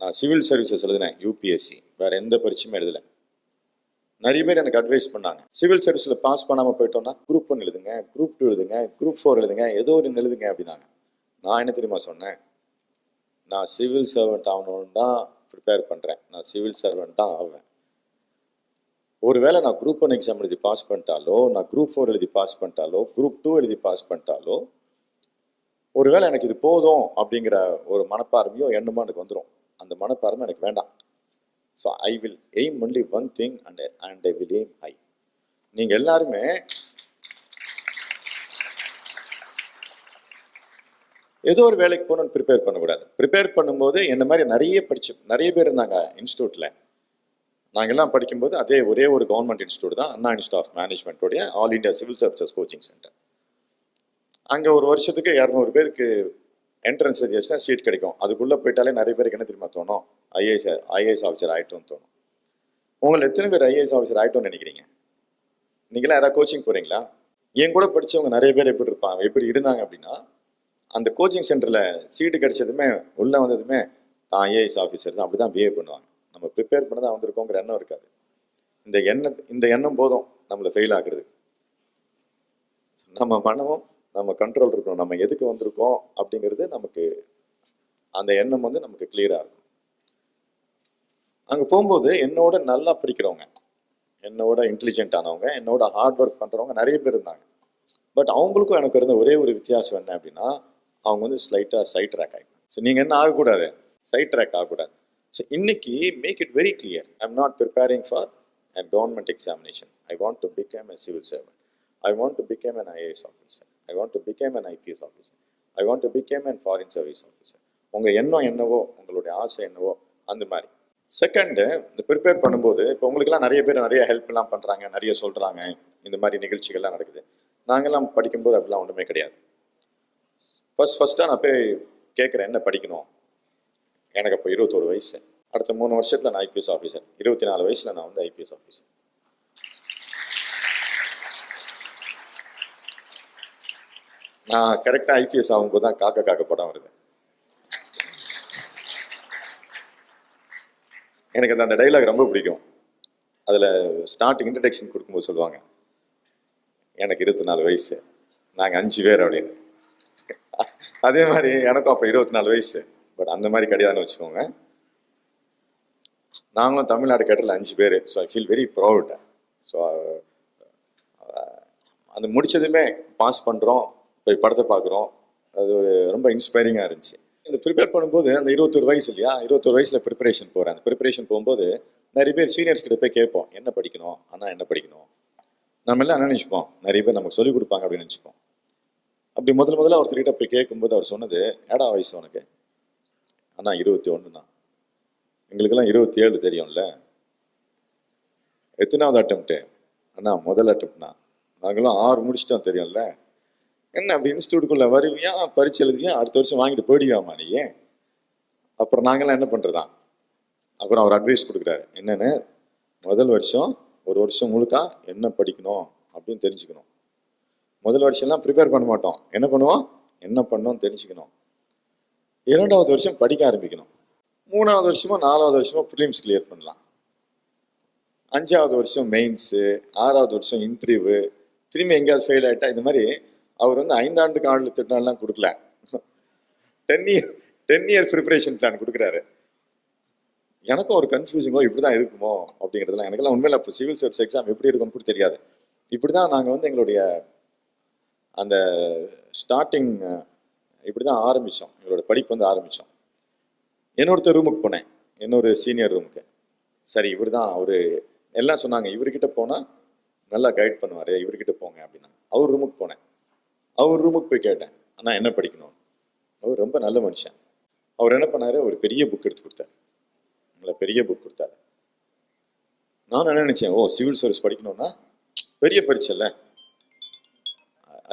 நான் civil services எழுதினேன் UPSC வேற எந்த பரீட்சையும் எழுதலை. நிறைய பேர் எனக்கு அட்வைஸ் பண்ணாங்க. சிவில் சர்வீஸில் பாஸ் பண்ணாமல் போயிட்டோம்னா குரூப் ஒன் எழுதுங்க குரூப் டூ எழுதுங்க குரூப் ஃபோர் எழுதுங்க ஏதோ ஒரு எழுதுங்க அப்படின்னாங்க. நான் என்ன தெரியுமா சொன்னேன்? நான் சிவில் சர்வெண்ட் ஆகணும்னு தான் ப்ரிப்பேர் பண்ணுறேன் நான் சிவில் சர்வெண்ட் தான் ஆவேன். ஒருவேளை நான் குரூப் ஒன் எக்ஸாம் எழுதி பாஸ் பண்ணிட்டாலோ நான் குரூப் ஃபோர் எழுதி பாஸ் பண்ணிட்டாலோ குரூப் டூ எழுதி பாஸ் பண்ணிட்டாலோ ஒருவேளை எனக்கு இது போதும் அப்படிங்கிற ஒரு மனப்பார்மையோ எண்ணமோ எனக்கு வந்துடும் அந்த மனப்பார்மை எனக்கு வேண்டாம். So I will aim only one thing and and I will aim high நீங்கள் எல்லாருமே ஏதோ ஒரு வேலைக்கு போகணும்னு ப்ரிப்பேர் பண்ணக்கூடாது. ப்ரிப்பேர் பண்ணும்போது என்ன மாதிரி நிறைய படிச்சு நிறைய பேர் இருந்தாங்க இன்ஸ்டியூட்டில் நாங்கள்லாம் படிக்கும்போது அதே ஒரே ஒரு கவர்மெண்ட் இன்ஸ்டியூட் தான் Anna institute of மேனேஜ்மெண்ட்டோடைய all India civil services coaching centre அங்கே ஒரு வருஷத்துக்கு இரநூறு பேருக்கு என்ட்ரன்ஸ் எஜுகேஷனாக சீட் கிடைக்கும். அதுக்குள்ளே போயிட்டாலே நிறைய பேருக்கு என்ன தெரியுமா தோணும்? ஐஏஎஸ் ஐஏஎஸ் ஆஃபீஸர் ஆகிட்டோம்னு தோணும். உங்களை எத்தனை பேர் ஐஏஎஸ் ஆஃபீஸர் ஆகிட்டோம்னு நினைக்கிறீங்க? நீங்களாம் யாராவது கோச்சிங் போகிறீங்களா என் கூட படித்தவங்க நிறைய பேர் எப்படி இருப்பாங்க? எப்படி இருந்தாங்க அப்படின்னா அந்த கோச்சிங் சென்டரில் சீட்டு கிடைச்சதுமே உள்ளே வந்ததுமே தான் ஐஏஎஸ் ஆஃபீஸர் தான் அப்படி தான். பிஹேவ் பண்ணுவாங்க. நம்ம ப்ரிப்பேர் பண்ண தான் வந்திருக்கோங்கிற எண்ணம் இருக்காது. இந்த எண்ணம் இந்த எண்ணம் போதும். நம்மளை ஃபெயில் ஆக்குறது நம்ம மனமும் நம்ம கண்ட்ரோல் இருக்கணும். நம்ம எதுக்கு வந்திருக்கோம் அப்படிங்கிறது நமக்கு அந்த எண்ணம் வந்து நமக்கு கிளியராக இருக்கும். அங்கே போகும்போது என்னோட நல்லா படிக்கிறவங்க என்னோட இன்டெலிஜென்ட் ஆனவங்க என்னோட ஹார்ட் ஒர்க் பண்ணுறவங்க நிறைய பேர் இருந்தாங்க. பட் அவங்களுக்கும் எனக்கு இருந்த ஒரே ஒரு வித்தியாசம் என்ன அப்படின்னா அவங்க வந்து ஸ்லைட்டாக சைட் ட்ராக் ஆகிடும் ஸோ நீங்கள் என்ன ஆகக்கூடாது? சைட் ட்ராக் ஆகக்கூடாது. ஸோ இன்னைக்கு make it very clear I am not preparing for and government examination I want to become a civil servant I want to become an IAS officer I want to become an IPS officer I want to become an foreign service officer உங்கள் எண்ணம் என்னவோ உங்களுடைய ஆசை என்னவோ அந்த மாதிரி. Second இந்த prepare பண்ணும்போது இப்போ உங்களுக்கெல்லாம் நிறைய பேர் நிறைய ஹெல்ப்லாம் பண்ணுறாங்க நிறைய சொல்கிறாங்க இந்த மாதிரி நிகழ்ச்சிகள்லாம் நடக்குது. நாங்கள்லாம் படிக்கும்போது அப்படிலாம் ஒன்றுமே கிடையாது. ஃபர்ஸ்ட் ஃபஸ்ட்டாக நான் போய் கேட்குறேன் என்ன படிக்கணும்? எனக்கு அப்போ இருபத்தோரு வயசு. அடுத்த மூணு வருஷத்தில் நான் ஐபிஎஸ் ஆஃபீஸர் இருபத்தி நாலு வயசில் நான் வந்து ஐபிஎஸ் ஆஃபீஸர் நான் கரெக்டாக ஐபிஎஸ் ஆகும்போது தான் காக்க காக்க படம் வருது. எனக்கு அந்த- அந்த டைலாக் ரொம்ப பிடிக்கும். அதில் ஸ்டார்டிங் இன்ட்ரடக்ஷன் கொடுக்கும்போது சொல்லுவாங்க எனக்கு இருபத்தி நாலு வயசு நாங்கள் அஞ்சு பேர் அப்படின்னு. அதே மாதிரி எனக்கும் அப்போ இருபத்தி நாலு வயசு. பட் அந்த மாதிரி கிடையாதுன்னு வச்சுக்கோங்க. நாங்களும் தமிழ்நாடு கேட்டதில் அஞ்சு பேர். So I feel very proud so அது முடிச்சதுமே பாஸ் பண்ணுறோம் போய் படத்தை பார்க்குறோம். அது ஒரு ரொம்ப இன்ஸ்பைரிங்காக இருந்துச்சு. இந்த ப்ரிப்பேர் பண்ணும்போது அந்த இருபத்தொரு வயசு இல்லையா? இருபத்தொரு வயசில் ப்ரிப்பரேஷன் போகிறேன் அந்த ப்ரிப்பரேஷன் போகும்போது நிறைய பேர் சீனியர்ஸ் கிட்ட போய் கேட்போம் என்ன படிக்கணும்? அண்ணா என்ன படிக்கணும்? நம்ம எல்லாம் என்ன நினச்சிப்போம்? நிறைய பேர் நமக்கு சொல்லிக் கொடுப்பாங்க அப்படின்னு நினச்சிப்போம். அப்படி முதல் முதல்ல ஒருத்தர்கிட்ட போய் கேட்கும்போது அவர் சொன்னது ஏடா வயசு உனக்கு? அண்ணா இருபத்தி ஒன்றுண்ணா எங்களுக்கெல்லாம் இருபத்தி ஏழு தெரியும்ல. எத்தனாவது அட்டம்ப்ட்டு அண்ணா முதல் அட்டம்ப்ட்ண்ணா நாங்களும் ஆறு முடிச்சிட்டோம் தெரியும்ல. என்ன அப்படி இன்ஸ்டியூட்டுக்குள்ளே வருவியா? பரிச்சு எழுதுவியா? அடுத்த வருஷம் வாங்கிட்டு போயிடுவியாமா நீ அப்புறம் நாங்களாம் என்ன பண்ணுறதா அப்புறம் அவர் அட்வைஸ் கொடுக்குறாரு. என்னென்னு? முதல் வருஷம் ஒரு வருஷம் முழுக்கா என்ன படிக்கணும் அப்படின்னு தெரிஞ்சுக்கணும். முதல் வருஷம்லாம் ப்ரிப்பேர் பண்ண மாட்டோம். என்ன பண்ணுவோம்? என்ன பண்ணோம் தெரிஞ்சுக்கணும். இரண்டாவது வருஷம் படிக்க ஆரம்பிக்கணும். மூணாவது வருஷமோ நாலாவது வருஷமோ ப்ரிலிம்ஸ் கிளியர் பண்ணலாம். அஞ்சாவது வருஷம் மெயின்ஸு ஆறாவது வருஷம் இன்டர்வியூ திரும்பி எங்கேயாவது ஃபெயில் ஆகிட்டா இந்த மாதிரி அவர் வந்து ஐந்தாண்டு கால திட்டம்லாம் கொடுக்கல. Ten year ten year preparation plan கொடுக்குறாரு. எனக்கும் ஒரு கன்ஃபியூசிங்கோ இப்படி தான் இருக்குமோ? அப்படிங்கிறதுலாம் எனக்கெல்லாம் உண்மையில் இப்போ சிவில் சர்வீஸ் எக்ஸாம் எப்படி இருக்கும்னு கூட தெரியாது. இப்படி தான் நாங்கள் வந்து எங்களுடைய அந்த ஸ்டார்டிங் இப்படி தான் ஆரம்பித்தோம் எங்களோட படிப்பு வந்து ஆரம்பித்தோம் இன்னொருத்தர் ரூமுக்கு போனேன். இன்னொரு சீனியர் ரூமுக்கு சரி இவர் தான் அவர் எல்லாம் சொன்னாங்க. இவர்கிட்ட போனால் நல்லா கைட் பண்ணுவார். இவர்கிட்ட போங்க அப்படின்னா அவர் ரூமுக்கு போனேன். அவர் ரூமுக்கு போய் கேட்டேன். அண்ணா என்ன படிக்கணும்? அவர் ரொம்ப நல்ல மனுஷன். அவர் என்ன பண்ணாரு? ஒரு பெரிய புக் எடுத்து கொடுத்தாரு. எங்களை பெரிய புக் கொடுத்தாரு. நான் என்ன நினச்சேன்? ஓ சிவில் சர்வீஸ் படிக்கணும்னா? பெரிய பரீட்சை இல்லை.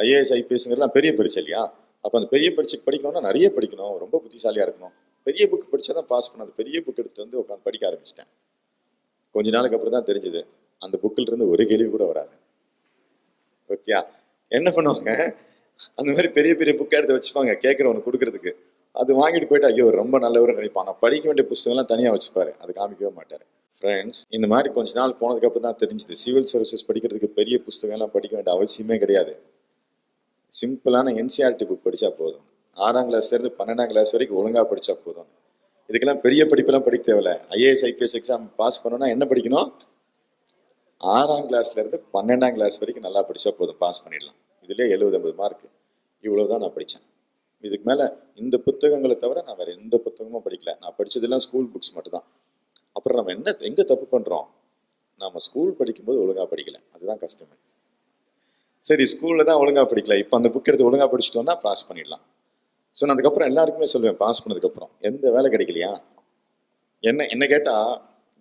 ஐஏஎஸ் ஐபிஎஸ்ங்கிறதுலாம் பெரிய பரீட்சை இல்லையா? அப்போ அந்த பெரிய பரீட்சைக்கு படிக்கணும்னா நிறைய படிக்கணும். ரொம்ப புத்திசாலியாக இருக்கணும். பெரிய புக் படித்தா தான் பாஸ் பண்ண அந்த பெரிய புக் எடுத்துகிட்டு வந்து உட்காந்து படிக்க ஆரம்பிச்சிட்டேன். கொஞ்ச நாளுக்கு அப்புறம் தான் தெரிஞ்சுது. அந்த புக்கில் இருந்து ஒரு கேள்வி கூட வராது. ஓகே என்ன பண்ணுவாங்க? அந்த மாதிரி பெரிய பெரிய புக்கை எடுத்து வச்சுப்பாங்க கேட்குறவனுக்கு கொடுக்கறதுக்கு. அது வாங்கிட்டு போயிட்டு ஐயோ ரொம்ப நல்லவர் நினைப்பான். நான் படிக்க வேண்டிய புஸ்தகம்லாம் தனியாக வச்சுப்பாரு. அது காமிக்கவே மாட்டார். ஃப்ரெண்ட்ஸ் இந்த மாதிரி கொஞ்ச நாள் போனதுக்கப்புறம் தான் தெரிஞ்சுது. சிவில் சர்வீசஸ் படிக்கிறதுக்கு பெரிய புஸ்தகம்லாம் படிக்க வேண்டிய அவசியமே கிடையாது. சிம்பிளான என்சிஆர்டி புக் படித்தா போதும். ஆறாம் கிளாஸ்லேருந்து பன்னெண்டாம் கிளாஸ் வரைக்கும் ஒழுங்காக படித்தா போதும். இதுக்கெல்லாம் பெரிய படிப்பெல்லாம் படிக்க தேவையில்ல. ஐஏஎஸ் ஐபிஎஸ் எக்ஸாம் பாஸ் பண்ணணும்னா என்ன படிக்கணும்? ஆறாம் கிளாஸ்லேருந்து பன்னெண்டாம் கிளாஸ் வரைக்கும் நல்லா படித்தா போதும். பாஸ் பண்ணிடலாம். இதுலேயே எழுபது ஐம்பது மார்க் இவ்வளோ தான் நான் படித்தேன் இதுக்கு மேலே இந்த புத்தகங்களை தவிர நான் வேறு எந்த புத்தகமும் படிக்கல. நான் படித்ததெல்லாம் ஸ்கூல் புக்ஸ் மட்டும்தான். அப்புறம் நம்ம என்ன எங்கே தப்பு பண்ணுறோம் நம்ம ஸ்கூல் படிக்கும்போது ஒழுங்காக படிக்கல. அதுதான் கஷ்டமே சரி ஸ்கூலில் தான் ஒழுங்காக படிக்கல. இப்போ அந்த புக் எடுத்து ஒழுங்காக படிச்சிட்டோம்னா பாஸ் பண்ணிடலாம். ஸோ நான் அதுக்கப்புறம் எல்லாருக்குமே சொல்லுவேன் பாஸ் பண்ணதுக்கப்புறம். எந்த வேலை கிடைக்கலையா? என்ன என்ன கேட்டால்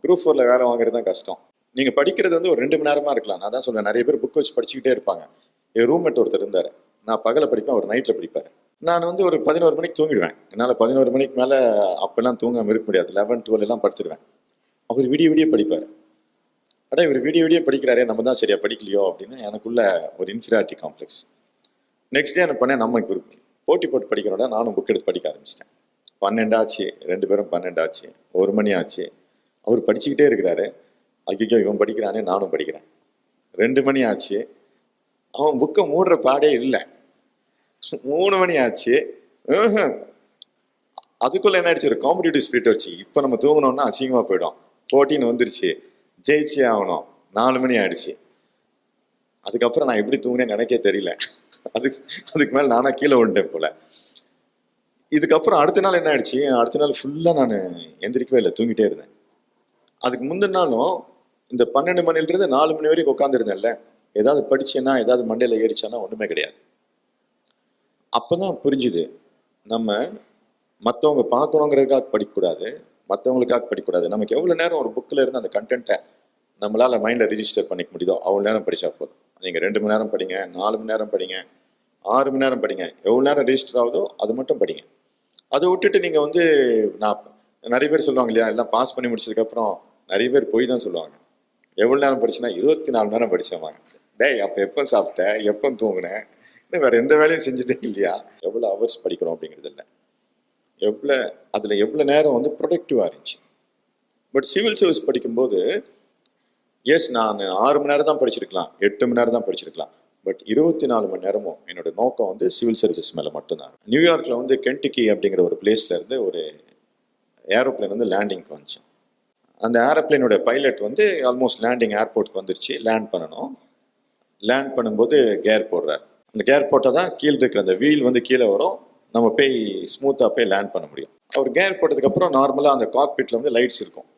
குரூப் ஃபோரில் வேலை வாங்குறது தான் கஷ்டம். நீங்கள் படிக்கிறது வந்து ஒரு ரெண்டு மணி நேரமாக இருக்கலாம். நான் தான் சொல்லுவேன் நிறைய பேர் புக் வச்சு படிச்சுக்கிட்டே இருப்பாங்க. என் ரூம்மேட் ஒருத்தர் இருந்தார். நான் பகலை படிப்பேன் அவர் நைட்டில் படிப்பார். நான் வந்து ஒரு பதினோரு மணிக்கு தூங்கிடுவேன். என்னால் பதினோரு மணிக்கு மேலே அப்போல்லாம் தூங்காமல் இருக்க முடியாது. லெவன் டுவெல் எல்லாம் படுத்துடுவேன் அவர் விடிய விடிய படிப்பார். அடா இவர் விடிய விடிய படிக்கிறாரே நம்ம தான் சரியா படிக்கலையோ அப்படின்னு எனக்குள்ள ஒரு இன்ஃபீரியாரிட்டி காம்ப்ளெக்ஸ் நெக்ஸ்ட் டே என்ன பண்ணேன் நம்ம குரூப் போட்டி போட்டு படிக்கிறோட நானும் புக் எடுத்து படிக்க ஆரம்பிச்சிட்டேன். பன்னெண்டு ஆச்சு ரெண்டு பேரும் பன்னெண்டு ஆச்சு ஒரு மணி ஆச்சு. அவர் படிச்சுக்கிட்டே இருக்கிறாரு. ஐயோ இவன் படிக்கிறானே நானும் படிக்கிறேன். ரெண்டு மணி ஆச்சு அவன் புக்கை மூடுற பாடே இல்லை. மூணு மணி ஆச்சு. அதுக்குள்ள என்ன ஆயிடுச்சு? ஒரு காம்படிட்டிவ் ஸ்பிரிட் வச்சு இப்போ நம்ம தூங்கணும்னா அசிங்கமாக போயிடும். போட்டின்னு வந்துருச்சு. ஜெயிச்சே ஆகணும். நாலு மணி ஆயிடுச்சு. அதுக்கப்புறம் நான் எப்படி தூங்கினேன்னு நினைக்க தெரியல. அதுக்கு அதுக்கு மேலே நானா கீழே விழுந்தேன் போல. இதுக்கப்புறம் அடுத்த நாள் என்ன ஆயிடுச்சு? அடுத்த நாள் ஃபுல்லாக நான் எந்திரிக்கவே இல்லை. தூங்கிட்டே இருந்தேன். அதுக்கு முந்தின நாளும் இந்த பன்னெண்டு மணிலிருந்து நாலு மணி வரைக்கும் உட்காந்துருந்தேன்ல ஏதாவது படிச்சேன்னா ஏதாவது மண்டையில் ஏறிச்சானா ஒன்றுமே கிடையாது. அப்போ தான் புரிஞ்சுது நம்ம மற்றவங்க பார்க்கணுங்கிறதுக்காக படிக்கக்கூடாது மற்றவங்களுக்காக படிக்கக்கூடாது. நமக்கு எவ்வளோ நேரம் ஒரு புக்கில் இருந்து அந்த கண்டென்ட்டை நம்மளால் மைண்டில் ரிஜிஸ்டர் பண்ணிக்க முடியுதோ அவ்வளோ நேரம் படித்தா போதும். நீங்கள் ரெண்டு மணி நேரம் படிங்க நாலு மணி நேரம் படிங்க ஆறு மணி நேரம் படிங்க எவ்வளோ நேரம் ரிஜிஸ்டர் ஆகுதோ அது மட்டும் படிங்க. அதை விட்டுட்டு நீங்கள் வந்து நான் நிறைய பேர் சொல்லுவாங்க இல்லையா எல்லாம் பாஸ் பண்ணி முடிச்சதுக்கப்புறம் நிறைய பேர் போய் தான் சொல்லுவாங்க. எவ்வளோ நேரம் படிச்சுன்னா இருபத்தி நாலு நேரம் படித்தவாங்க டேய் அப்போ எப்போ சாப்பிட்டேன் எப்போ தூங்கினேன் இன்னும் வேறு எந்த வேலையும் செஞ்சதே இல்லையா? எவ்வளோ ஹவர்ஸ் படிக்கிறோம் அப்படிங்கிறது இல்லை. எவ்வளோ அதில் எவ்வளோ நேரம் வந்து ப்ரொடக்டிவாக இருந்துச்சு. பட் சிவில் சர்வீஸ் படிக்கும்போது எஸ் நான் ஆறு மணி நேரம் தான் படிச்சிருக்கலாம் எட்டு மணி நேரம் தான் படிச்சிருக்கலாம். பட் இருபத்தி நாலு மணி நேரமும் என்னோட நோக்கம் வந்து சிவில் சர்வீசஸ் மேலே மட்டும்தான். நியூயார்க்கில் வந்து கென்டிக்கி அப்படிங்கிற ஒரு பிளேஸ்லேருந்து ஒரு ஏரோப்ளேன் வந்து லேண்டிங்க்கு வந்துச்சு. அந்த ஏரோப்ளேனோட பைலட் வந்து ஆல்மோஸ்ட் லேண்டிங் ஏர்போர்ட்க்கு வந்துருச்சு லேண்ட் பண்ணணும். லேண்ட் பண்ணும்போது கேர் போடுறார். அந்த கேர் போட்டால் தான் கீழே இருக்கிற அந்த வீல் வந்து கீழே வரும். நம்ம போய் ஸ்மூத்தாக போய் லேண்ட் பண்ண முடியும். அவர் கேர் போட்டதுக்கப்புறம் நார்மலாக அந்த காக்பிட்டில் வந்து லைட்ஸ் இருக்கும்.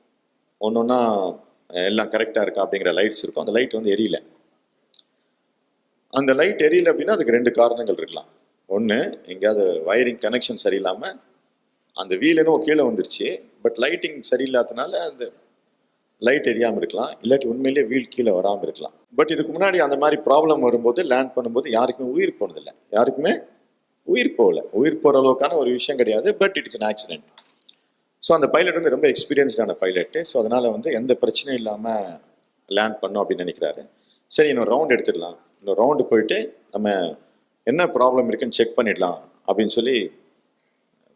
ஒன்று ஒன்றா எல்லாம் கரெக்டாக இருக்கா அப்படிங்கிற லைட்ஸ் இருக்கும். அந்த லைட் வந்து எரியல. அந்த லைட் எரியல அப்படின்னா அதுக்கு ரெண்டு காரணங்கள் இருக்கலாம். ஒன்று எங்கேயாவது வயரிங் கனெக்ஷன் சரியில்லாமல் அந்த வீல் என்னவோ கீழே வந்துருச்சு. பட் லைட்டிங் சரியில்லாதனால அந்த லைட் எரியாமல் இருக்கலாம் இல்லாட்டி உண்மையிலேயே வீல் கீழே வராமல் இருக்கலாம். பட் இதுக்கு முன்னாடி அந்த மாதிரி ப்ராப்ளம் வரும்போது லேண்ட் பண்ணும்போது யாருக்குமே உயிர் போனதில்லை. யாருக்குமே உயிர் போகல. உயிர் போகிற அளவுக்கான ஒரு விஷயம் கிடையாது but it's an accident so அந்த பைலட் வந்து ரொம்ப எக்ஸ்பீரியன்ஸ்டான பைலட்டு ஸோ அதனால் வந்து எந்த பிரச்சனையும் இல்லாமல் லேண்ட் பண்ணோம் அப்படின்னு நினைக்கிறாரு. சரி இன்னொரு ரவுண்ட் எடுத்துடலாம். இன்னொரு ரவுண்டு போயிட்டு நம்ம என்ன ப்ராப்ளம் இருக்குன்னு செக் பண்ணிடலாம் அப்படின்னு சொல்லி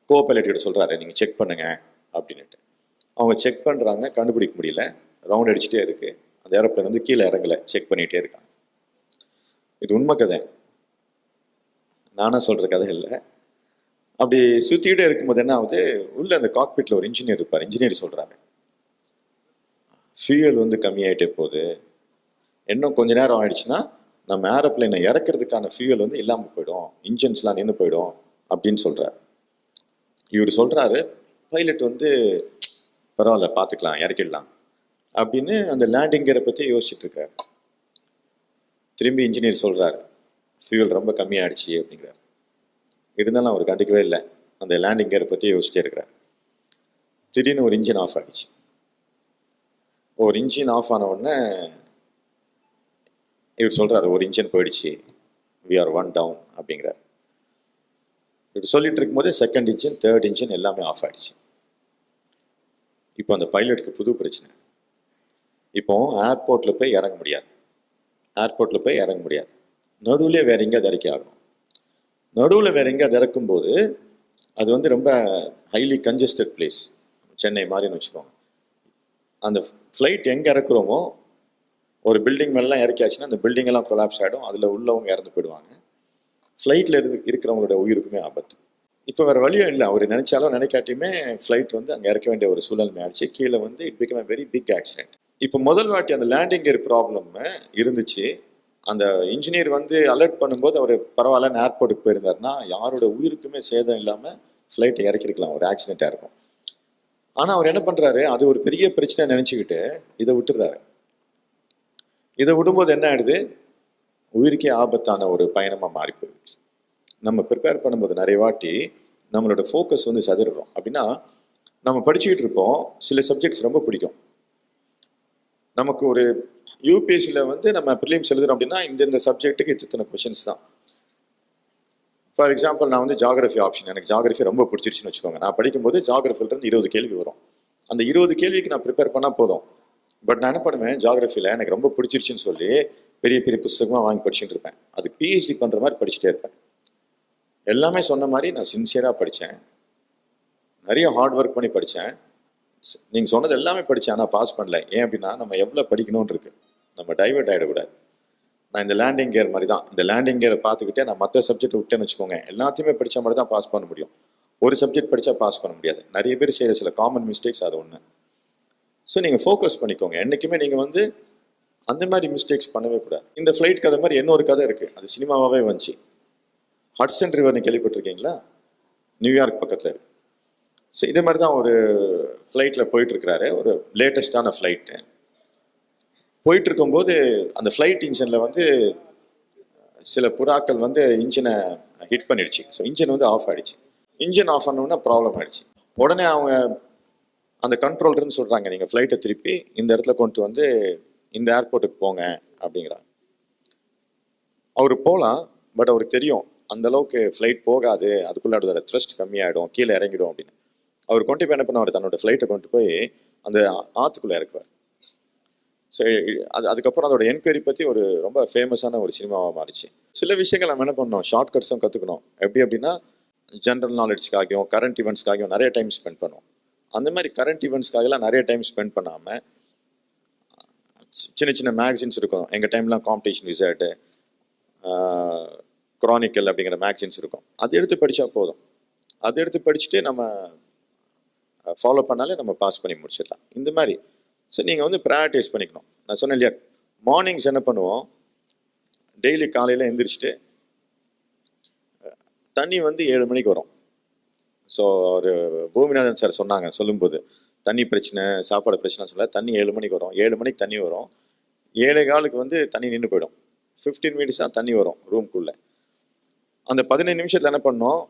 கோ பைலட் கிட்ட சொல்கிறாரு நீங்கள் செக் பண்ணுங்கள் அப்படின்ட்டு அவங்க செக் பண்ணுறாங்க கண்டுபிடிக்க முடியல. ரவுண்ட் அடிச்சுட்டே இருக்குது அந்த ஏரோப்ளேன் வந்து கீழே இறங்கல. செக் பண்ணிகிட்டே இருக்காங்க. இது உண்மை கதை. நானாக சொல்கிற கதை இல்லை. அப்படி சுற்றிக்கிட்டே இருக்கும்போது என்ன ஆகுது? உள்ளே அந்த காக்பீட்டில் ஒரு இன்ஜினியர் இருப்பார். இன்ஜினியர் சொல்கிறாரு ஃபியூயல் வந்து கம்மியாயிட்டே போகுது. இன்னும் கொஞ்ச நேரம் ஆயிடுச்சுன்னா நம்ம ஏரோப்ளேனை இறக்கிறதுக்கான ஃபியூயல் வந்து இல்லாமல் போயிடும். இன்ஜின்ஸ்லாம் நின்று போயிடும். அப்படின்னு சொல்கிறார் இவர் சொல்கிறாரு பைலட் வந்து பரவாயில்ல பார்த்துக்கலாம் இறக்கிடலாம். அப்படின்னு அந்த லேண்டிங் கியரை பற்றி யோசிச்சுட்டு இருக்காரு. திரும்பி இன்ஜினியர் சொல்கிறார் ஃபியூல் ரொம்ப கம்மியாயிடுச்சு அப்படிங்கிறார். இருந்தாலும் அவர் கண்டுக்கவே இல்லை. அந்த லேண்டிங் கியரை பற்றி யோசிச்சிட்டே இருக்கிறார். திடீர்னு ஒரு இன்ஜின் ஆஃப் ஆகிடுச்சு ஒரு இன்ஜின் ஆஃப் ஆன உடனே இவர் சொல்கிறார் ஒரு இன்ஜின் போயிடுச்சு. வி ஆர் ஒன் டவுன் அப்படிங்கிறார். இப்படி சொல்லிட்டு இருக்கும்போது செகண்ட் இன்ஜின் தேர்ட் இன்ஜின் எல்லாமே ஆஃப் ஆயிடுச்சு. இப்போ அந்த பைலட்டுக்கு புது பிரச்சனை. இப்போ ஏர்போர்ட்டில் போய் இறங்க முடியாது. ஏர்போர்ட்டில் போய் இறங்க முடியாது. நடுவில் வேற எங்கேயாவது திறக்க ஆகணும். நடுவில் வேற எங்கேயாவது திறக்கும்போது அது வந்து ரொம்ப ஹைலி கன்ஜஸ்டட் பிளேஸ் சென்னை மாதிரின்னு வச்சுக்கோங்க. அந்த ஃப்ளைட் எங்கே இறக்குறோமோ ஒரு பில்டிங் மேலாம் இறக்கியாச்சுன்னா அந்த பில்டிங்கெல்லாம் கொலாப்ஸ் ஆகிடும் அதில் உள்ளவங்க இறந்து போயிடுவாங்க. ஃப்ளைட்டில் இருந்து இருக்கிறவங்களோட உயிருக்குமே ஆபத்து. இப்போ வேறு வழியும் இல்லை. அவர் நினைச்சாலும் நினைக்காட்டியுமே ஃப்ளைட் வந்து அங்கே இறக்க வேண்டிய ஒரு சூழ்நிலை ஆயிடுச்சு கீழே வந்து it become very big accident இப்போ முதல் வாட்டி அந்த லேண்டிங் கியர் ப்ராப்ளம் இருந்துச்சு. அந்த இன்ஜினியர் வந்து அலர்ட் பண்ணும்போது அவர் பரவாயில்ல ஏர்போர்ட்டுக்கு போயிருந்தாருன்னா யாரோட உயிருக்குமே சேதம் இல்லாமல் ஃப்ளைட்டை இறக்கிருக்கலாம். ஒரு ஆக்சிடெண்ட்டாக இருக்கும். ஆனால் அவர் என்ன பண்ணுறாரு அது ஒரு பெரிய பிரச்சனை நினச்சிக்கிட்டு இதை விட்டுறாரு இதை விடும்போது என்ன ஆயிடுது? உயிருக்கே ஆபத்தான ஒரு பயணமாக மாறி போயிடுச்சு நம்ம ப்ரிப்பேர் பண்ணும்போது நிறைய வாட்டி நம்மளோட ஃபோக்கஸ் வந்து சதுடுறோம் அப்படின்னா நம்ம படிச்சுக்கிட்டு இருப்போம். சில சப்ஜெக்ட்ஸ் ரொம்ப பிடிக்கும். நமக்கு ஒரு யூபிஎஸ்சியில் வந்து நம்ம ப்ரிலிம்ஸ் எழுதுறோம் அப்படின்னா இந்தந்த சப்ஜெக்ட்டுக்கு இத்தனை கொஷின்ஸ் தான். ஃபார் எக்ஸாம்பிள் நான் வந்து ஜாகிரஃபி ஆப்ஷன் எனக்கு ஜாகிரஃபி ரொம்ப பிடிச்சிருச்சுன்னு வச்சுக்கோங்க. நான் படிக்கும்போது ஜாகிரஃபிலிருந்து இருபது கேள்வி வரும். அந்த இருபது கேள்விக்கு நான் ப்ரிப்பேர் பண்ணால் போதும். பட் நான் என்ன பண்ணுவேன்? ஜாகிரஃபியில் எனக்கு ரொம்ப பிடிச்சிருச்சுன்னு சொல்லி பெரிய பெரிய புஸ்தகமாக வாங்கி படிச்சுட்டு இருப்பேன். அது பிஹெச்டி பண்ணுற மாதிரி படிச்சுட்டே இருப்பேன். எல்லாமே சொன்ன மாதிரி நான் சின்சியராக படித்தேன் நிறைய ஹார்ட் ஒர்க் பண்ணி படித்தேன் நீங்கள் சொன்னது எல்லாமே படித்தேன் ஆனால் பாஸ் பண்ணல. ஏன் அப்படின்னா நம்ம எவ்வளோ படிக்கணும்னு இருக்கு. நம்ம டைவர்ட் ஆகிடக்கூடாது நான் இந்த லேண்டிங் கேர் மாதிரி தான். இந்த லேண்டிங் கேரை பார்த்துக்கிட்டே நான் மற்ற சப்ஜெக்ட் விட்டேன்னு வச்சுக்கோங்க எல்லாத்தையுமே படித்த மாதிரி தான் பாஸ் பண்ண முடியும். ஒரு சப்ஜெக்ட் படித்தா பாஸ் பண்ண முடியாது. நிறைய பேர் செய்கிற சில காமன் மிஸ்டேக்ஸ் அது ஒன்று ஸோ நீங்கள் ஃபோக்கஸ் பண்ணிக்கோங்க. என்றைக்குமே நீங்கள் வந்து அந்த மாதிரி மிஸ்டேக்ஸ் பண்ணவே கூடாது. இந்த ஃப்ளைட் கதை மாதிரி இன்னொரு கதை இருக்குது அது சினிமாவாகவே வந்துச்சு. ஹட்சன் ரிவர்னு கேள்விப்பட்டிருக்கீங்களா? நியூயார்க் பக்கத்தில். இருக்கு ஸோ இதே மாதிரி தான் ஒரு ஃப்ளைட்டில் போயிட்டுருக்கிறாரு. ஒரு லேட்டஸ்டான ஃப்ளைட்டு போயிட்டுருக்கும்போது அந்த ஃப்ளைட் இன்ஜினில் வந்து சில புறாக்கள் வந்து இன்ஜினை ஹிட் பண்ணிடுச்சு. ஸோ இன்ஜின் வந்து ஆஃப் ஆகிடுச்சு இன்ஜின் ஆஃப் பண்ணோன்னா ப்ராப்ளம் ஆகிடுச்சு உடனே அவங்க அந்த கண்ட்ரோலர்னு சொல்கிறாங்க நீங்கள் ஃப்ளைட்டை திருப்பி இந்த இடத்துல கொண்டு வந்து இந்த ஏர்போர்ட்டுக்கு போங்க அப்படிங்கிறாங்க. அவர் போகலாம் பட் அவருக்கு தெரியும். அந்த அளவுக்கு ஃப்ளைட் போகாது அதுக்குள்ளே அதோட த்ரஸ்ட் கம்மியாயிடும் கீழே இறங்கிடும் அப்படின்னு. அவர் கொண்டு போய் என்ன பண்ணுவார்? தன்னோட ஃப்ளைட்டை கொண்டு போய் அந்த ஆற்றுக்குள்ளே இறக்குவார். ஸோ அது அதுக்கப்புறம் அதோட என்கொயரி பற்றி ஒரு ரொம்ப ஃபேமஸான ஒரு சினிமாவாக மாறிச்சு. சில விஷயங்கள் நம்ம என்ன பண்ணோம் ஷார்ட் கட்ஸும் கற்றுக்கணும் எப்படி அப்படின்னா ஜென்ரல் நாலேஜ்க்காகவும் கரண்ட் ஈவெண்ட்ஸ்க்காகவும் நிறைய டைம் ஸ்பெண்ட் பண்ணுவோம். அந்த மாதிரி கரண்ட் ஈவெண்ட்ஸ்க்காகலாம் நிறைய டைம் ஸ்பெண்ட் பண்ணாமல் சின்ன சின்ன மேகசின்ஸ் இருக்கும். எங்கள் டைம்லாம் காம்படிஷன் விசேட்டு க்ரானிக்கல் அப்படிங்கிற மேக்சின்ஸ் இருக்கும். அது எடுத்து படித்தா போதும். அது எடுத்து படிச்சுட்டு நம்ம ஃபாலோ பண்ணாலே நம்ம பாஸ் பண்ணி முடிச்சிடலாம். இந்த மாதிரி. ஸோ நீங்கள் வந்து ப்ரையாரிட்டைஸ் பண்ணிக்கணும். நான் சொன்னேன் இல்லையா? மார்னிங்ஸ் என்ன பண்ணுவோம்? டெய்லி காலையில் எந்திரிச்சிட்டு தண்ணி வந்து ஏழு மணிக்கு வரும். ஸோ ஒரு பூமிநாதன் சார் சொன்னாங்க சொல்லும்போது. தண்ணி பிரச்சனை சாப்பாடு பிரச்சனை சொல்ல தண்ணி ஏழு மணிக்கு வரும். ஏழு மணிக்கு தண்ணி வரும். ஏழு காலுக்கு வந்து தண்ணி நின்று போயிடும். ஃபிஃப்டீன் மினிட்ஸ் தான் தண்ணி வரும் ரூம்குள்ளே அந்த பதினஞ்சு நிமிஷத்தில் என்ன பண்ணோம்?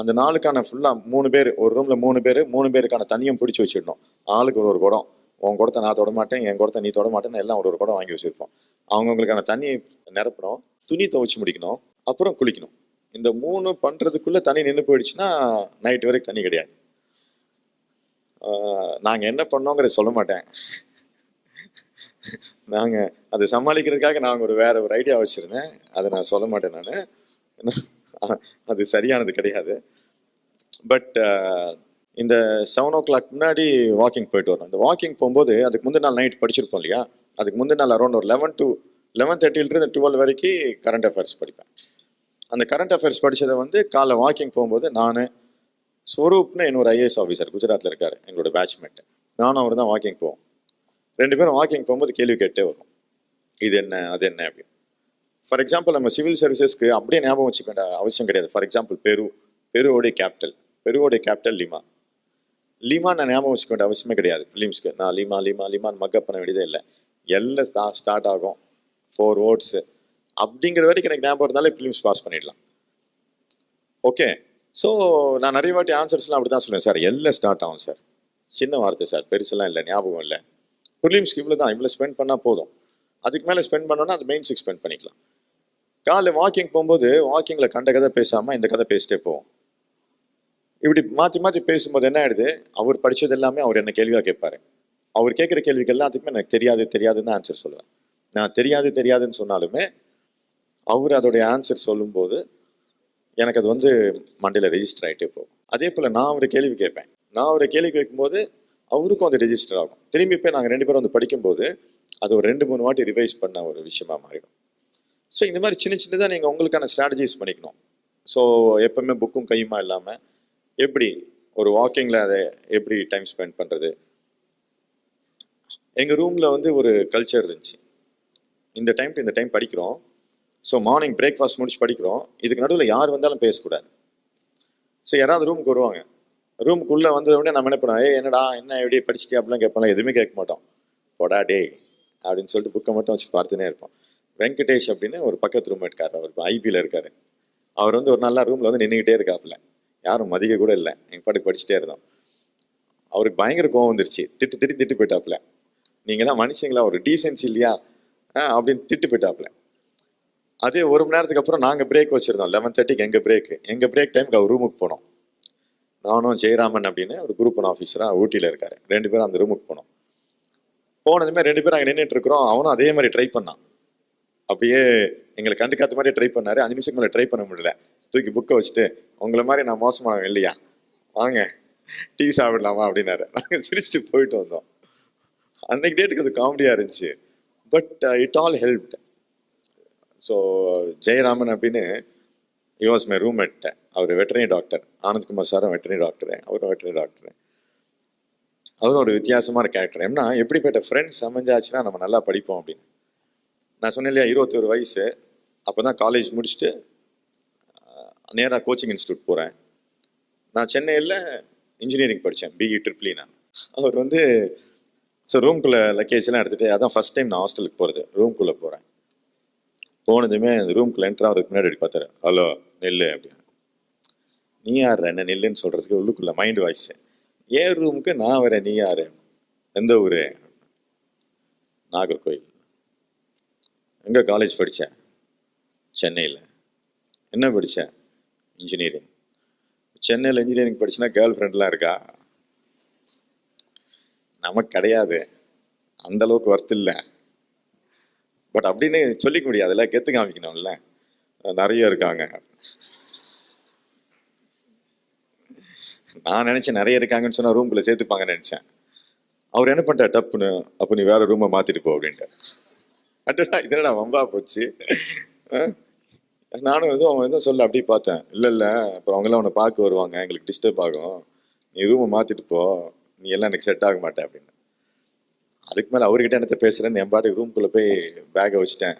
அந்த நாளுக்கான ஃபுல்லாக மூணு பேர் ஒரு ரூமில் மூணு பேர் மூணு பேருக்கான தண்ணியும் பிடிச்சி வச்சிடணும் ஆளுக்கு ஒரு ஒரு குடம் உன் குடத்தை நான் தொட மாட்டேன் என் குடத்தை நீ தொட மாட்டேன்னு எல்லாம் ஒரு ஒரு குடம் வாங்கி வச்சுருப்போம். அவங்கவுங்களுக்கான தண்ணி நிரப்பணும் துணி துவைச்சி முடிக்கணும் அப்புறம் குளிக்கணும். இந்த மூணு பண்ணுறதுக்குள்ளே தண்ணி நின்று போயிடுச்சுன்னா நைட்டு வரைக்கும் தண்ணி கிடையாது. நாங்கள் என்ன பண்ணோங்கிறத சொல்ல மாட்டேன். நாங்கள் அதை சமாளிக்கிறதுக்காக நாங்கள் ஒரு வேறு ஒரு ஐடியா வச்சுருந்தேன். அதை நான் சொல்ல மாட்டேன் நான். அது சரியானது கிடையாது. பட் uh, இந்த செவன் ஓ கிளாக் முன்னாடி வாக்கிங் போயிட்டு வரோம் அந்த வாக்கிங் போகும்போது அதுக்கு முந்தின நாள் நைட் படிச்சிருப்போம் இல்லையா? அதுக்கு முந்தின நாள் அரௌண்ட் ஒரு லெவன் டு லெவன் தேர்ட்டிலிருந்து டுவெல் வரைக்கும் கரண்ட் அஃபேர்ஸ் படிப்பேன். அந்த கரண்ட் அஃபேர்ஸ் படித்ததை வந்து காலைல வாக்கிங் போகும்போது நான் ஸ்வரூப்னு இன்னொரு ஐஏஎஸ் ஆஃபீஸர் குஜராத்தில் இருக்கார் எங்களோட பேட்ச்மேட் நானும் அவர் தான் வாக்கிங் போவோம். ரெண்டு பேரும் வாக்கிங் போகும்போது கேள்வி கேட்டே வரும் இது என்ன அது என்ன அப்படின்னு. ஃபார் எக்ஸாம்பிள் நம்ம சிவில் சர்வீசஸ்க்கு அப்படியே ஞாபகம் வச்சுக்க வேண்டிய அவசியம் கிடையாது. ஃபார் எக்ஸாம்பிள் பெரு பெருவோடைய கேபிட்டல் பெருவோடைய கேபிட்டல் லிமா லிமா நான் ஞாபகம் வச்சுக்க வேண்டிய அவசியமே கிடையாது. ஃபிலிம்ஸ்க்கு நான் லிமா லிமா லீமான்னு மக்கப் பண்ண வேண்டியதே இல்லை. எல்லாம் ஸ்டா ஸ்டார்ட் ஆகும். ஃபோர் வேர்ட்ஸு அப்படிங்கிற வரைக்கும் எனக்கு ஞாபகம் இருந்தாலே ஃபிலிம்ஸ் பாஸ் பண்ணிடலாம். ஓகே ஸோ நான் நிறைய வாட்டி ஆன்சர்ஸ்லாம் அப்படி தான் சொல்லுவேன். சார் எல்லாம் ஸ்டார்ட் ஆகும் சார் சின்ன வார்த்தை சார் பெருசெல்லாம் இல்லை ஞாபகம் இல்லை. ப்ரிலிம்ஸ்க்கு இவ்வளோ தான் இவ்வளோ ஸ்பெண்ட் பண்ணால் போதும். அதுக்கு மேலே ஸ்பெண்ட் பண்ணோன்னா அது மெயின்ஸுக்கு ஸ்பெண்ட் பண்ணிக்கலாம். காலைல வாக்கிங் போகும்போது வாக்கிங்கில் கண்ட கதை பேசாமல் இந்த கதை பேசிட்டே போவோம். இப்படி மாற்றி மாற்றி பேசும்போது என்ன ஆயிடுது? அவர் படித்தது எல்லாமே அவர் என்ன கேள்வியாக கேட்பாரு. அவர் கேட்குற கேள்விக்கு எல்லாத்துக்குமே எனக்கு தெரியாது தெரியாதுன்னு ஆன்சர் சொல்லுவேன். நான் தெரியாது தெரியாதுன்னு சொன்னாலுமே அவர் அதோடைய ஆன்சர் சொல்லும்போது எனக்கு அது வந்து மண்டையில் ரெஜிஸ்டர் ஆகிட்டே போகும். அதே போல் நான் ஒரு கேள்வி கேட்பேன். நான் ஒரு கேள்வி கேட்கும்போது அவருக்கும் அது ரெஜிஸ்டர் ஆகும். திரும்பி போய் நாங்கள் ரெண்டு பேரும் வந்து படிக்கும்போது அது ஒரு ரெண்டு மூணு வாட்டி ரிவைஸ் பண்ண ஒரு விஷயமா மாறிடும். ஸோ இந்த மாதிரி சின்ன சின்னதாக நீங்கள் உங்களுக்கான ஸ்ட்ராட்டஜிஸ் பண்ணிக்கணும். ஸோ எப்பவுமே புக்கும் கையுமா இல்லாமல் எப்படி ஒரு வாக்கிங்கில் அதை எப்படி டைம் ஸ்பெண்ட் பண்ணுறது எங்கள் ரூமில் வந்து ஒரு கல்ச்சர் இருந்துச்சு. இந்த டைம் டு இந்த டைம் படிக்கிறோம். ஸோ மார்னிங் பிரேக்ஃபாஸ்ட் முடிச்சு படிக்கிறோம். இதுக்கு நடுவில் யார் வந்தாலும் பேசக்கூடாது. ஸோ யாராவது ரூமுக்கு வருவாங்க. ரூமுக்குள்ளே வந்த உடனே நம்ம என்ன பண்ணுவோம்? ஏ என்னடா என்ன எப்படி படிச்சிட்டியா? அப்படிலாம் கேட்போம்லாம் எதுவுமே கேட்க மாட்டோம். போடா டே அப்படின்னு சொல்லிட்டு புக்கை மட்டும் வச்சு பார்த்துனே இருப்போம். வெங்கடேஷ் அப்படின்னு ஒரு பக்கத்து ரூம் இருக்கார். அவர் ஐபியில் இருக்கார். அவர் வந்து ஒரு நல்ல ரூமில் வந்து நின்றுக்கிட்டே இருக்காப்புல. யாரும் மதிக்க கூட இல்லை. எங்கள் பாட்டுக்கு படிச்சுட்டே இருந்தோம். அவருக்கு பயங்கர கோவம் வந்துருச்சு. திட்டு திட்டு திட்டு போயிட்டாப்புல. நீங்களாம் மனுஷங்களா? ஒரு டீசென்சி இல்லையா? ஆ அப்படின்னு திட்டு போயிட்டாப்புல. அதே ஒரு மணி நேரத்துக்கு அப்புறம் நாங்கள் பிரேக் வச்சுருந்தோம். லெவன் தேர்ட்டிக்கு எங்கள் பிரேக் எங்கள் பிரேக் டைமுக்கு அவர் ரூமுக்கு போனோம். நானும் ஜெயராமன் அப்படின்னு ஒரு குரூப் ஒன் ஆஃபீஸராக ஊட்டியில் இருக்காரு. ரெண்டு பேரும் அந்த ரூமுக்கு போனோம். போனதுமே ரெண்டு பேரும் அங்கே நின்றுட்டு இருக்கிறோம். அவனும் அதே மாதிரி ட்ரை பண்ணான். அப்படியே எங்களை கண்டுக்காத மாதிரி ட்ரை பண்ணாரு. அஞ்சு நிமிஷம் மேலே ட்ரை பண்ண முடியல. தூக்கி புக்கை வச்சுட்டு உங்களை மாதிரி நான் மோசமானவன் இல்லையா? வாங்க டீ சாப்பிடலாமா? அப்படின்னாரு. நாங்கள் சிரிச்சுட்டு போயிட்டு வந்தோம். அன்னைக்கு டேட்டுக்கு அது காமெடியாக இருந்துச்சு. But it all helped so Jayaraman அப்படின்னு யூஎஸ் மை ரூம்மேட் அவர் வெட்டரி டாக்டர் ஆனந்த்குமார் சாரும் வெட்டரி டாக்டரு அவரும் வெட்டரி டாக்டரு அவரும் ஒரு வித்தியாசமான கேரக்டர் ஏன்னா எப்படிப்பட்ட ஃப்ரெண்ட்ஸ் அமைஞ்சாச்சுன்னா நம்ம நல்லா படிப்போம் அப்படின்னு. நான் சொன்னேன் இல்லையா இருபத்தொரு வயசு. அப்போ தான் காலேஜ் முடிச்சுட்டு நேராக கோச்சிங் இன்ஸ்டியூட் போகிறேன் நான் சென்னையில் இன்ஜினியரிங் படித்தேன் பிஇ ட்ரிப்ளி e நான். அவர் வந்து ஸோ ரூம்குள்ளே லக்கேஜ்லாம் எடுத்துகிட்டு அதான் ஃபஸ்ட் டைம் நான் ஹாஸ்டலுக்கு போகிறது ரூம்குள்ளே போகிறேன் போனதுமே அந்த ரூம்குள்ளே என்ட்ரு ஆகிறதுக்கு முன்னாடி பார்த்தாரு. ஹலோ நெல் அப்படின்னு. நீ யார் என்ன நெல்லுன்னு சொல்கிறதுக்கு உள்ளுக்குள்ளே மைண்ட் வாய்ஸ் ஏன் ரூமுக்கு நான் வரேன் நீ யார்? எந்த ஊர்? நாகர்கோயில் எங்கே காலேஜ் படித்தேன் சென்னையில். என்ன படித்தேன் இன்ஜினியரிங் சென்னையில் இன்ஜினியரிங் படிச்சுன்னா கேர்ள் ஃப்ரெண்ட்லாம் இருக்கா? நமக்கு கிடையாது. அந்தளவுக்கு ஒர்த் இல்லை. பட் அப்படின்னு சொல்லிக்க முடியாதுல்ல கெத்து காமிக்கணும்ல? நிறைய இருக்காங்க. நான் நினச்சேன் நிறைய இருக்காங்கன்னு சொன்னால் ரூம்குள்ளே சேர்த்துப்பாங்கன்னு நினச்சேன். அவர் என்ன பண்ணிட்டார்? டப்புன்னு அப்போ நீ வேற ரூமை மாற்றிட்டு போ அப்படின்ட்டு அட்டடா இதனடா வம்பா போச்சு? நானும் எதுவும் அவன் எதுவும் சொல்ல அப்படியே பார்த்தேன். இல்லை இல்லை அப்புறம் அவங்களாம் அவனை பார்க்க வருவாங்க எங்களுக்கு டிஸ்டர்ப் ஆகும். நீ ரூமை மாற்றிட்டு போ. நீ எல்லாம் எனக்கு செட் ஆக மாட்டேன் அப்படின்னு. அதுக்கு மேலே அவர்கிட்ட என்னத்த பேசுகிறேன்னு என் பாட்டுக்கு ரூம்குள்ளே போய் பேக்கை வச்சுட்டேன்.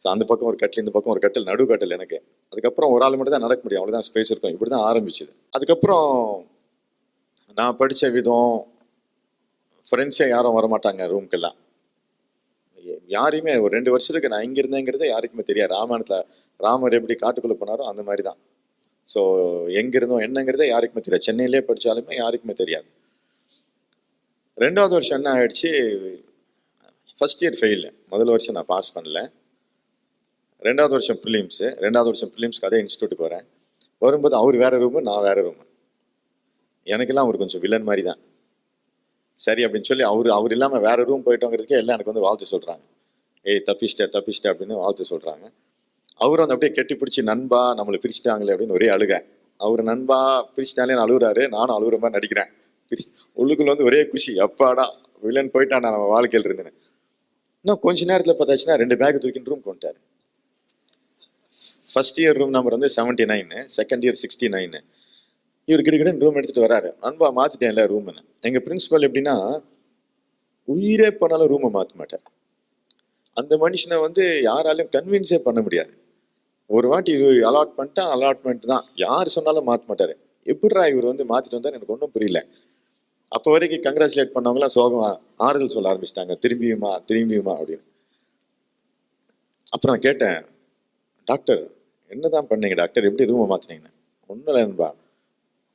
ஸோ அந்த பக்கம் ஒரு கட்டில் இந்த பக்கம் ஒரு கட்டில் நடு கட்டில் எனக்கு. அதுக்கப்புறம் ஒரு ஆள் மட்டும் தான் நடக்க முடியும். அவ்வளோதான் ஸ்பேஸ் இருக்கும். இப்படி தான் ஆரம்பிச்சுது. அதுக்கப்புறம் நான் படித்த விதம் ஃப்ரெண்ட்ஸே யாரும் வரமாட்டாங்க ரூம்க்கெல்லாம் யாரையுமே ஒரு ரெண்டு வருஷத்துக்கு நான் இங்கே இருந்தேங்கிறதே யாருக்குமே தெரியாது. ராமாயணத்தில் ராமர் எப்படி காட்டுக்குள்ளே போனாரோ அந்த மாதிரி தான் ஸோ எங்கே இருந்தோம் என்னங்கிறதே யாருக்குமே தெரியாது. சென்னையிலே படித்தாலுமே யாருக்குமே தெரியாது. ரெண்டாவது வருஷம் என்ன ஆயிடுச்சு? ஃபஸ்ட் இயர் ஃபெயில் முதல் வருஷம் நான் பாஸ் பண்ணல. ரெண்டாவது வருஷம் ப்ரிலிம்ஸு ரெண்டாவது வருஷம் ப்ரிலிம்ஸ்க்கு அதே இன்ஸ்டியூட்டுக்கு வரேன் வரும்போது அவர் வேறு ரூமு நான் வேறு ரூமு எனக்கெல்லாம் அவர் கொஞ்சம் வில்லன் மாதிரி தான் சரி அப்படின்னு சொல்லி அவர் அவர் இல்லாமல் வேறு ரூம் போயிட்டோங்கிறதுக்கே எல்லாம் எனக்கு வந்து வாழ்த்து சொல்கிறாங்க ஏய் தப்பிச்சிட்ட தப்பிச்சிட்ட அப்படின்னு வாழ்த்து சொல்கிறாங்க அவர் வந்து அப்படியே கெட்டி பிடிச்சி நண்பா நம்மளை பிரிச்சிட்டாங்களே அப்படின்னு ஒரே அழுக. அவர் நண்பா பிரிச்சிட்டாலே நான் அழுகுறாரு நானும் அழுகுற மாதிரி நடிக்கிறேன். பிரிச்சு உள்ளுக்குள்ள வந்து ஒரே குஷி அப்பாடா வில்லன் போயிட்டான் நம்ம வாழ்க்கையில் இருந்தேன் இன்னும் கொஞ்ச நேரத்தில் பார்த்தாச்சுன்னா ரெண்டு பேக் தூக்கின்னு ரூம் கொண்டாரு ஃபர்ஸ்ட் இயர் ரூம் நம்பர் வந்து seventy nine second year sixty nine இவர் கிட்டக்கிட்ட ரூம் எடுத்துகிட்டு வராரு. அன்பா மாற்றிட்டேன்ல ரூம்னு எங்கள் பிரின்ஸிபல் எப்படின்னா உயிரே போனாலும் ரூமை மாற்ற மாட்டார். அந்த மனுஷனை வந்து யாராலையும் கன்வின்ஸே பண்ண முடியாது. ஒரு வாட்டி அலாட் பண்ணிட்டா அலாட்மெண்ட் தான். யார் சொன்னாலும் மாற்ற மாட்டார். எப்படிரா இவர் வந்து மாற்றிட்டு வந்தார்? எனக்கு ஒன்றும் புரியல. அப்போ வரைக்கும் கங்க்ராச்சுலேட் பண்ணவங்களாம் சோகம் ஆறுதல் சொல்ல ஆரம்பிச்சிட்டாங்க. திரும்பியுமா திரும்பியுமா அப்படின்னு. அப்புறம் நான் கேட்டேன் டாக்டர் என்ன தான் பண்ணீங்க டாக்டர்? எப்படி ரூமை மாற்றினீங்கன்னு ஒன்றும் இல்லைன்பா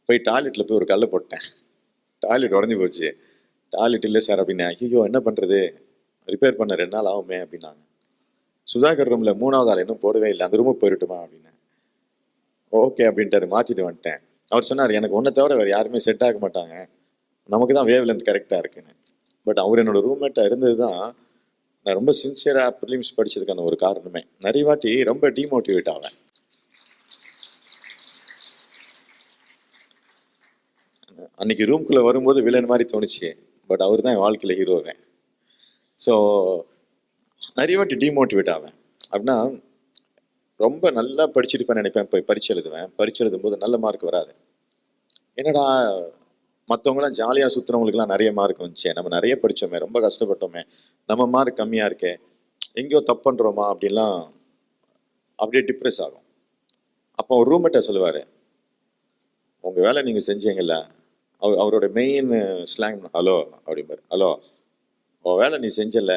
போய் டாய்லெட்டில் போய் ஒரு கல்லை போட்டேன். டாய்லெட் உடஞ்சி போச்சு. டாய்லெட் இல்லை சார் அப்படின்னு. ஐயோ என்ன பண்ணுறது ரிப்பேர் பண்ண ரெண்டு நாள் ஆகுமே அப்படின்னாங்க. சுதாகர் ரூமில் மூணாவது ஆள் இன்னும் போடவே இல்லை. அந்த ரூமுக்கு போயிட்டுமா அப்படின்னு. ஓகே அப்படின்ட்டு மாற்றிட்டு வந்துட்டேன். அவர் சொன்னார் எனக்கு ஒன்றை தவிர வேறு யாருமே செட் ஆக மாட்டாங்க. நமக்கு தான் வேவ் லென்த் கரெக்டாக இருக்குன்னு. பட் அவர் என்னோடய ரூம்மேட்டாக இருந்தது தான் நான் ரொம்ப சின்சியராக ப்ரிலிம்ஸ் படித்ததுக்கான ஒரு காரணமே. நிறைய வாட்டி ரொம்ப டிமோட்டிவேட் ஆவேன். அன்னைக்கு ரூம்குள்ளே வரும்போது வில்லன் மாதிரி தோணுச்சு. பட் அவர் தான் என் வாழ்க்கையில் ஹீரோவேன் ஸோ நிறைய வாட்டி டிமோட்டிவேட் ஆவேன். அப்படின்னா ரொம்ப நல்லா படிச்சிருப்பேன் நினைப்பேன். போய் பரீட்சை எழுதுவேன். பரீட்சை எழுதும் போது நல்ல மார்க் வராது. என்னடா மற்றவங்களாம் ஜாலியாக சுற்றுறவங்களுக்குலாம் நிறைய மார்க் வந்துச்சே. நம்ம நிறைய படித்தோமே ரொம்ப கஷ்டப்பட்டோமே. நம்ம மார்க் கம்மியாக இருக்கே. எங்கேயோ தப்பு பண்ணுறோமா அப்படின்லாம் அப்படியே டிப்ரெஸ் ஆகும். அப்போ ஒரு ரூம்மேட்டை சொல்லுவார் உங்கள் வேலை நீங்கள் செஞ்சீங்கல்ல. அவர் அவரோட மெயின் ஸ்லாங் ஹலோ அப்படிம்பாரு. ஹலோ உன் வேலை நீ செஞ்சல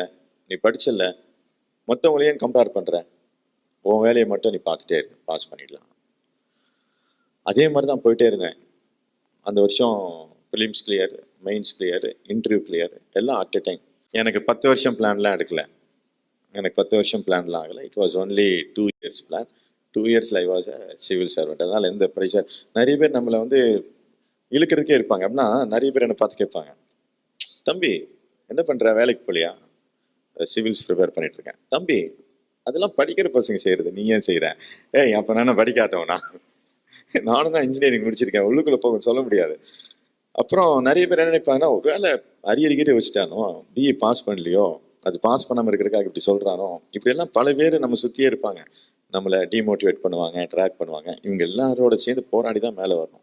நீ படிச்சல மற்றவங்களையும் கம்பேர் பண்ணுற உன் வேலையை மட்டும் நீ பார்த்துட்டே இரு பாஸ் பண்ணிடலாம். அதே மாதிரி தான் போயிட்டே இருந்தேன். அந்த வருஷம் prelims clear mains clear interview clear எல்லாம் அட் எ டைம் எனக்கு பத்து வருஷம் பிளான்லாம் எடுக்கலை. எனக்கு பத்து வருஷம் பிளான்லாம் ஆகலை. It was only two years plan two இயர்ஸில் ஐ வாஸ் சிவில் சர்வெண்ட் அதனால் எந்த ப்ரெஷர் நிறைய பேர் நம்மளை வந்து இழுக்கிறதுக்கே இருப்பாங்க. அப்படின்னா நிறைய பேர் என்னை பார்த்து கேட்பாங்க. தம்பி என்ன பண்ணுற வேலைக்கு போலியா? சிவில்ஸ் ப்ரிப்பேர் பண்ணிட்டு இருக்கேன். தம்பி அதெல்லாம் படிக்கிற பசங்க செய்கிறது நீ ஏன் செய்கிற ஏய் அப்போ நான் படிக்காதவனா? நானும் தான் இன்ஜினியரிங் முடிச்சிருக்கேன். உள்ளுக்குள்ளே போக சொல்ல முடியாது. அப்புறம் நிறைய பேர் என்ன நினைப்பாங்கன்னா ஒரு வேலை அரியடிக்கிட்டே வச்சுட்டானோ? BE pass பண்ணலையோ? அது பாஸ் பண்ணாமல் இருக்கிறக்காக இப்படி சொல்கிறானோ இப்படியெல்லாம் பல பேர் நம்ம சுற்றியே இருப்பாங்க. நம்மளை டிமோட்டிவேட் பண்ணுவாங்க ட்ராக் பண்ணுவாங்க. இவங்க எல்லாரோட சேர்ந்து போராடி தான் மேலே வரணும்.